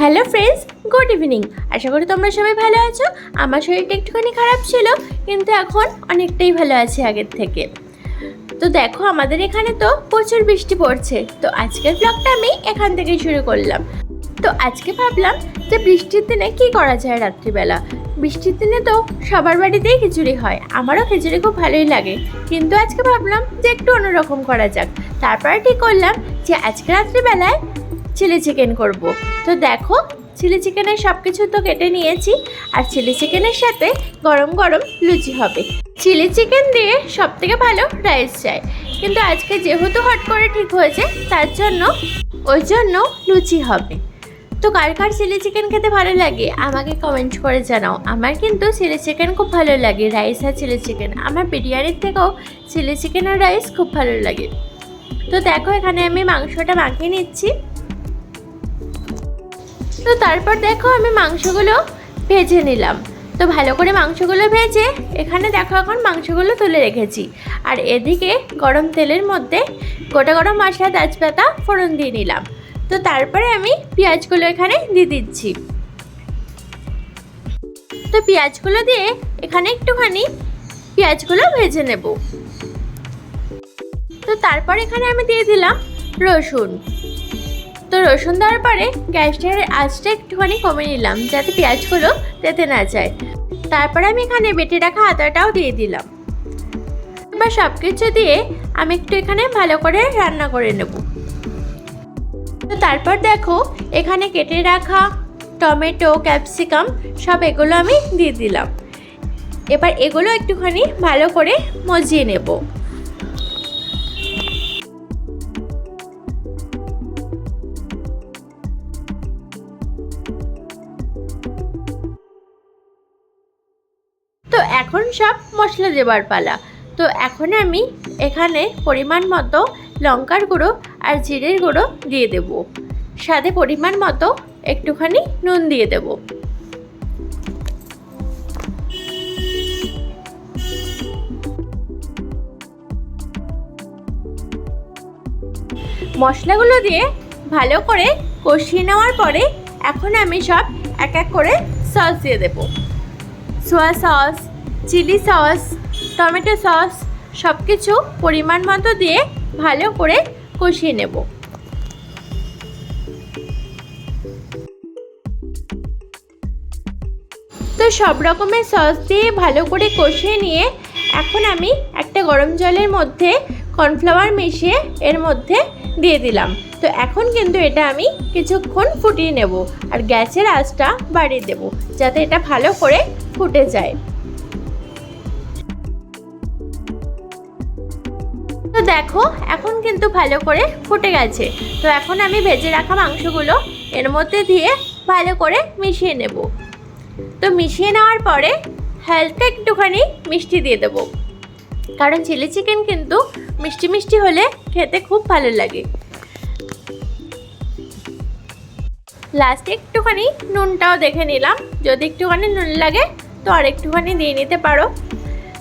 Hello friends, good evening. আশা করি তোমরা সবাই ভালো আছো। আমার শরীরটা একটুখানি খারাপ ছিল, কিন্তু এখন অনেকটাই ভালো আছে আগের থেকে। তো দেখো, আমাদের এখানে তো প্রচুর বৃষ্টি পড়ছে। তো আজকের ব্লগটা আমি এখান থেকেই শুরু করলাম। তো আজকে ভাবলাম যে বৃষ্টির দিনে কি করা যায় রাত্রিবেলা? বৃষ্টির দিনে তো সবার বাড়িতেই খিচুড়ি হয়। আমারও খিচুড়ি খুব ভালোই লাগে। কিন্তু আজকে ভাবলাম যে একটু অন্যরকম করা যাক। তারপরে ঠিক করলাম যে আজকে রাত্রিবেলায় চিলি চিকেন করব। তো দেখো, চিলি চিকেনের সব কিছু তো কেটে নিয়েছি, আর চিলি চিকেনের সাথে গরম গরম লুচি হবে। চিলি চিকেন দিয়ে সব থেকে ভালো রাইস চাই। কিন্তু আজকে যেহেতু হট করে ঠিক হয়েছে, তার জন্য ওই জন্য লুচি হবে। তো কার কার চিলি চিকেন খেতে ভালো লাগে, আমাকে কমেন্ট করে জানাও। আমার কিন্তু চিলি চিকেন খুব ভালো লাগে, রাইস আর চিলি চিকেন। আমার বিরিয়ানির থেকেও চিলি চিকেন আর রাইস খুব ভালো লাগে। তো দেখো, এখানে আমি মাংসটা মাখিয়ে নিচ্ছি। তো তারপর দেখো আমি মাংসগুলো ভেজে নিলাম। তো ভালো করে মাংসগুলো ভেজে এখানে দেখো এখন মাংসগুলো তুলে রেখেছি। আর এদিকে গরম তেলের মধ্যে গোটা গরম মশলা, তেজপাতা, ফোড়ন দিয়ে নিলাম। তো তারপরে আমি পেঁয়াজগুলো এখানে দিয়ে দিচ্ছি। তো পেঁয়াজগুলো দিয়ে এখানে একটুখানি পেঁয়াজগুলো ভেজে নেব। তো তারপর এখানে আমি দিয়ে দিলাম রসুন। তো রসুন দেওয়ার পরে গ্যাসটার আঁচটা একটুখানি কমে নিলাম, যাতে পেঁয়াজগুলো তেতে না যায়। তারপরে আমি এখানে বেটে রাখা আদাটাও দিয়ে দিলাম। এবার সব কিছু দিয়ে আমি একটু এখানে ভালো করে রান্না করে নেব। তো তারপর দেখো, এখানে কেটে রাখা টমেটো, ক্যাপসিকাম, সব এগুলো আমি দিয়ে দিলাম। এবার এগুলো একটুখানি ভালো করে মজিয়ে নেব। এখন সব মশলা দেবার পালা। তো এখন আমি এখানে পরিমাণ মতো লঙ্কার গুঁড়ো আর জিরের গুঁড়ো দিয়ে দেব। স্বাদে পরিমাণ মতো একটুখানি নুন দিয়ে দেব। মশলাগুলো দিয়ে ভালো করে কষিয়ে নেওয়ার পরে এখন আমি সব এক এক করে সস দিয়ে দেবো। Soya sauce chilli sauce, tomato sauce সব কিছু পরিমাণ মতো দিয়ে ভালো করে কষিয়ে নেব। তো সব রকমের সস দিয়ে ভালো করে কষিয়ে নিয়ে এখন আমি একটা গরম জলের মধ্যে কর্নফ্লাওয়ার মিশিয়ে এর মধ্যে দিয়ে দিলাম। তো এখন কিন্তু এটা আমি কিছুক্ষণ ফুটিয়ে নেব আর গ্যাসের আঁচটা বাড়িয়ে দেব যাতে এটা ভালো করে ফুটে যায়। তো দেখো, এখন কিন্তু ভালো করে ফুটে গেছে। তো এখন আমি ভেজে রাখা মাংসগুলো এর মধ্যে দিয়ে ভালো করে মিশিয়ে নেব। তো মিশিয়ে নেওয়ার পরে হালকা একটুখানি মিষ্টি দিয়ে দেবো। কারণ চিলি চিকেন কিন্তু মিষ্টি মিষ্টি হলে খেতে খুব ভালো লাগে। লাস্টে একটুখানি নুনটাও দেখে নিলাম। যদি একটুখানি নুন লাগে, তো আর একটুখানি দিয়ে নিতে পারো।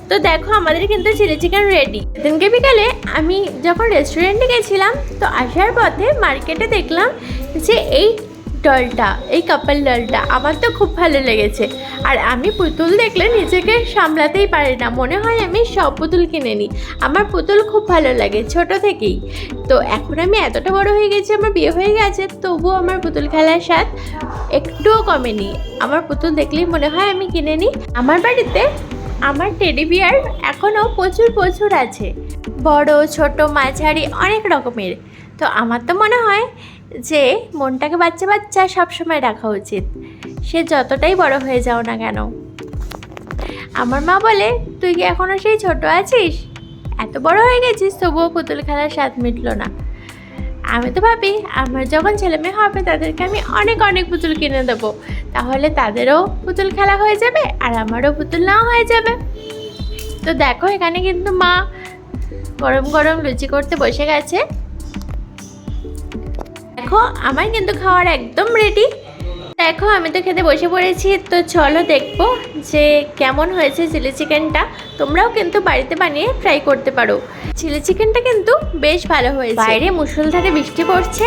তো দেখো, আমাদের কিন্তু চিলি চিকেন রেডি সেদিনকে বিকালে আমি যখন রেস্টুরেন্টে গেছিলাম, তো আসার পথে মার্কেটে দেখলাম যে এই ডলটা, এই কাপল ডলটা আমার তো খুব ভালো লেগেছে। আর আমি পুতুল দেখলে নিজেকে সামলাতেই পারি না। মনে হয় আমি সব পুতুল কিনে নিই। আমার পুতুল খুব ভালো লাগে, ছোট থেকেই। তো এখন আমি এতটা বড় হয়ে গেছি, আমার বিয়ে হয়ে গেছে, তবুও আমার পুতুল খেলার স্বাদ একটুও কমেনি। আমার পুতুল দেখলেই মনে হয় আমি কিনে নিই। আমার বাড়িতে আমার টেডি বিয়ার এখনও প্রচুর প্রচুর আছে। বড়, ছোট, মাঝারি, অনেক রকমের। তো আমার তো মনে হয় যে মনটাকে বাচ্চা বাচ্চা সবসময় রাখা উচিত। সে যতটাই বড় হয়ে যাও না কেন। আমার মা বলে, তুই কি এখনও সেই ছোট আছিস? এত বড় হয়ে গেছিস, তবুও পুতুল খেলার স্বাদ মিটলো না। আমি তো ভাবি আমার যখন ছেলে মেয়ে হবে তাদেরকে আমি অনেক অনেক পুতুল কিনে দেবো। তাহলে তাদেরও পুতুল খেলা হয়ে যাবে আর আমারও পুতুল নাও হয়ে যাবে। তো দেখো এখানে কিন্তু মা গরম গরম লুচি করতে বসে গেছে। দেখো আমার কিন্তু খাওয়ার একদম রেডি দেখো, আমি তো খেতে বসে পড়েছি। তো চলো দেখব যে কেমন হয়েছে চিলি চিকেনটা। তোমরাও কিন্তু বাড়িতে বানিয়ে ট্রাই করতে পারো। চিলি চিকেনটা কিন্তু বেশ ভালো হয়েছে। বাইরে মুসলধারে বৃষ্টি পড়ছে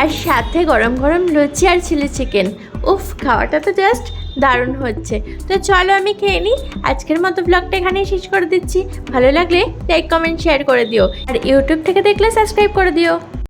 আর সাথে গরম গরম লুচি আর চিলি চিকেন। উফ, খাওয়াটা তো জাস্ট দারুণ হচ্ছে। তো চলো আমি খেয়ে নিই। আজকের মতো ব্লগটা এখানেই শেষ করে দিচ্ছি। ভালো লাগলে লাইক কমেন্ট শেয়ার করে দিও। আর ইউটিউব থেকে দেখলে সাবস্ক্রাইব করে দিও।